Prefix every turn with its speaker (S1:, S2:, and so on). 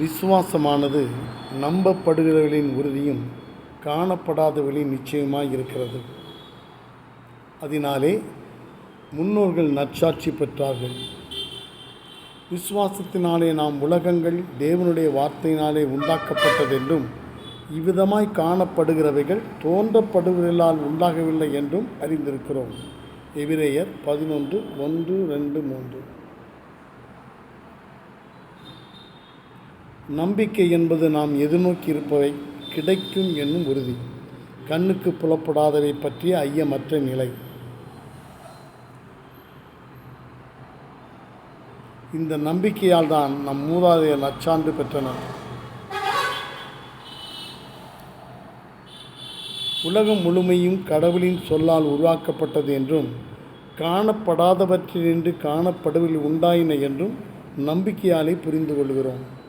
S1: விசுவாசமானது நம்பப்படுகிறவர்களின் உறுதியும் காணப்படாதவர்களின் நிச்சயமாய் இருக்கிறது. அதனாலே முன்னோர்கள் நற்சாட்சி பெற்றார்கள். விசுவாசத்தினாலே நாம் உலகங்கள் தேவனுடைய வார்த்தையினாலே உண்டாக்கப்பட்டதென்றும் இவ்விதமாய் காணப்படுகிறவைகள் தோன்றப்படுவதால் உண்டாகவில்லை என்றும் அறிந்திருக்கிறோம். எபிரேயர் பதினொன்று ஒன்று ரெண்டு மூன்று. நம்பிக்கை என்பது நாம் எதிர்நோக்கி இருப்பவை? கிடைக்கும் என்னும் உறுதி. கண்ணுக்கு புலப்படாதவை பற்றிய ஐயமற்ற நிலை. இந்த நம்பிக்கையால் தான் நம் மூதாதையர் நச்சான்று பெற்றனர். உலகம் முழுமையும் கடவுளின் சொல்லால் உருவாக்கப்பட்டது என்றும் காணப்படாதவற்றினின்று காணப்படுவில் உண்டாயின என்றும் நம்பிக்கையாலே புரிந்து கொள்கிறோம்.